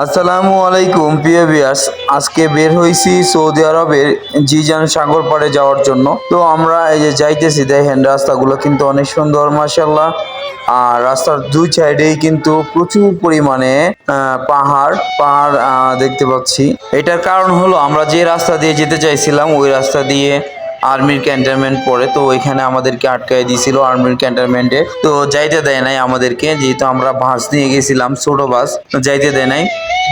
আসসালামু আলাইকুম, প্রিয় বিয়ার্স আজকে বের হয়েছি সৌদি আরবের জিজান সাগর পাড়ে যাওয়ার জন্য। তো আমরা এই যে যাইতেছি, দেখেন, রাস্তাগুলো কিন্তু অনেক সুন্দর মাসাল্লাহ আর রাস্তার দুই সাইডেই কিন্তু প্রচুর পরিমাণে পাহাড় পাহাড় দেখতে পাচ্ছি। এটার কারণ হলো আমরা যে রাস্তা দিয়ে যেতে চাইছিলাম, ওই রাস্তা দিয়ে আর্মির ক্যান্টনমেন্ট পড়ে, তো ওইখানে আমাদেরকে আটকায় দিয়েছিল আর্মির ক্যান্টনমেন্টে। তো যাইতে দেয় নাই আমাদেরকে, যেহেতু আমরা বাস নিয়ে গেছিলাম, ছোট বাস যাইতে দেয় নাই।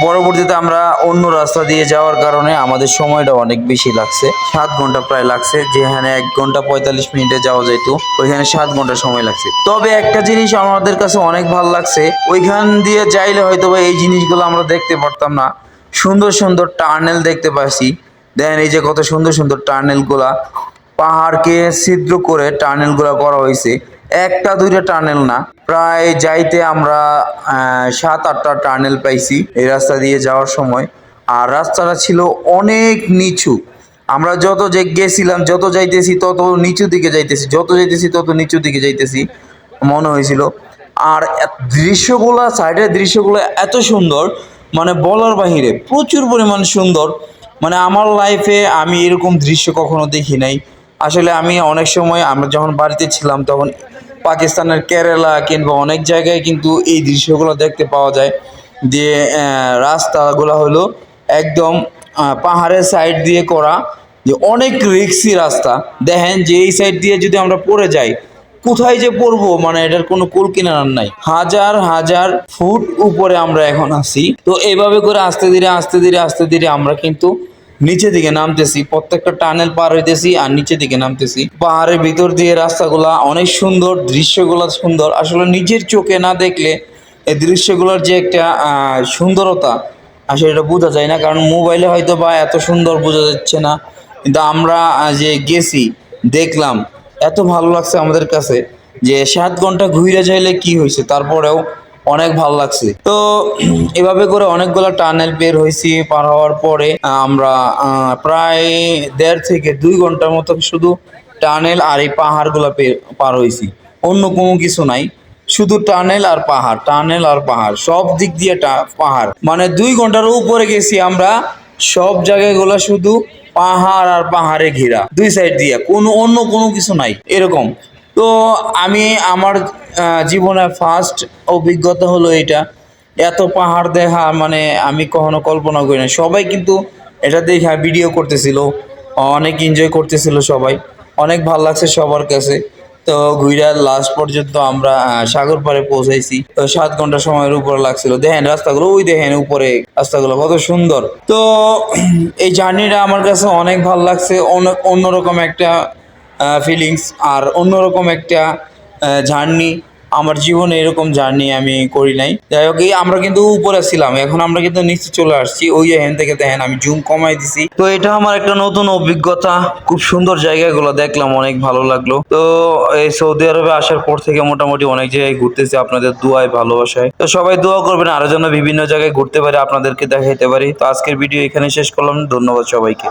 পরবর্তীতে আমরা অন্য রাস্তা দিয়ে যাওয়ার কারণে আমাদের সময়টা অনেক বেশি লাগছে। সাত ঘণ্টা প্রায় লাগছে, যেখানে এক ঘণ্টা পঁয়তাল্লিশ মিনিটে যাওয়া যেত, ওইখানে সাত ঘণ্টা সময় লাগছে। তবে একটা জিনিস আমাদের কাছে অনেক ভালো লাগছে, ওইখান দিয়ে যাইলে হয়তো এই জিনিসগুলো আমরা দেখতে পারতাম না। সুন্দর সুন্দর টার্নেল দেখতে পাচ্ছি দেখেন এই যে কত সুন্দর সুন্দর টার্নেলগুলা পাহাড়কে ছিদ্র করে টার্নেলগুলা করা হয়েছে। একটা, দুইটা টার্নেল না, প্রায় যাইতে আমরা সাত, আটটা টার্নেল পাইছি এই রাস্তা দিয়ে যাওয়ার সময়। আর রাস্তাটা ছিল অনেক নিচু। আমরা যত যে গেছিলাম, যত যাইতেছি, তত নিচু দিকে যাইতেছি, যত যাইতেছি, তত নিচু দিকে যাইতেছি, মনে হয়েছিল। আর দৃশ্যগুলা, সাইডের দৃশ্যগুলো এত সুন্দর মানে বলার বাহিরে প্রচুর পরিমাণ সুন্দর। মানে আমার লাইফে আমি এরকম দৃশ্য কখনো দেখি নাই। আসলে আমি অনেক সময় আমরা যখন বাড়িতে ছিলাম তখন পাকিস্তানের কেরালা কিংবা অনেক জায়গায় কিন্তু এই দৃশ্যগুলো দেখতে পাওয়া যায় যে রাস্তাগুলো হলো একদম পাহাড়ের সাইড দিয়ে করা যে অনেক রিক্সি রাস্তা। দেখেন যে এই সাইড দিয়ে যদি আমরা পড়ে যাই, কোথায় যে পড়ব? মানে এটার কোনো কুল কিনার নাই। হাজার হাজার ফুট উপরে আমরা এখন আসি তো এইভাবে করে আস্তে ধীরে আস্তে ধীরে আস্তে ধীরে আমরা কিন্তু নিচে দিকে নামতেছি, প্রত্যেকটা টানেল পার হইতেছি আর নিচে দিকে নামতেছি। পাহাড়ের ভিতর দিয়ে রাস্তাগুলা অনেক সুন্দর, দৃশ্যগুলো সুন্দর। আসলে নিজের চোখে না দেখলে এই দৃশ্যগুলোর যে একটা সুন্দরতা, আসলে এটা বোঝা যায় না। কারণ মোবাইলে হয়তো বা এত সুন্দর বোঝা যাচ্ছে না। কিন্তু আমরা যে গেছি, দেখলাম, এত ভালো লাগছে আমাদের কাছে যে সাত ঘণ্টা ঘুরে যাইলে কি হয়েছে তারপরেও অনেক ভালো লাগছে। তো এভাবে করে অনেকগুলো টানেল বের হয়েছি, পার হওয়ার পরে আমরা প্রায় দেড় থেকে দুই ঘণ্টার মতো শুধু টানেল আর এই পাহাড়গুলো পার হয়েছি। অন্য কোনো কিছু নাই। শুধু টানেল আর পাহাড়, টানেল আর পাহাড়, সব দিক দিয়ে পাহাড়। মানে দুই ঘণ্টার উপরে গেছি আমরা, সব জায়গাগুলো শুধু পাহাড় আর পাহাড়ে ঘেরা, দুই সাইড দিয়ে। কোনো, অন্য কোনো কিছু নাই, এরকম। তো আমি আমার জীবনে ফার্স্ট অভিজ্ঞতা হলো এটা। এত পাহাড় দেখা মানে আমি কখনো কল্পনা করি না সবাই কিন্তু এটা দেখা ভিডিও করতেছিল। অনেক এনজয় করতেছিল সবাই। অনেক ভালো লাগছে সবার কাছে। তো ঘুরা লাস্ট পর্যন্ত আমরা সাগর পাড়ে পৌঁছাইছি। তো সাত ঘণ্টা সময়ের উপর লাগছিল। দেখেন রাস্তাগুলো, ওই দেখেন উপরে রাস্তাগুলো, কত সুন্দর। তো এই জার্নিটা আমার কাছে অনেক ভালো লাগছে। অনেক অন্যরকম একটা ফিলিংস আর অন্যরকম একটা জার্নি আমার জীবনে এরকম জার্নি আমি করি নাই। যাই হোক, এই আমরা কিন্তু উপরে ছিলাম, এখন আমরা কিন্তু নিচে চলে আসছি, ওই এখান থেকে দেখেন, আমি জুম কমাই দিছি। তো এটা আমার একটা নতুন অভিজ্ঞতা, খুব সুন্দর জায়গাগুলো দেখলাম, অনেক ভালো লাগল। তো এই সৌদি আরবে আসার পর থেকে মোটামুটি অনেক জায়গায় ঘুরতেছি, আপনাদের দোয়ায় ভালোবাসায়। তো সবাই দোয়া করবেন আরও যেন বিভিন্ন জায়গায় ঘুরতে পারে, আপনাদেরকে দেখাইতে পারি। তো আজকের ভিডিও এখানে শেষ করলাম, ধন্যবাদ সবাইকে।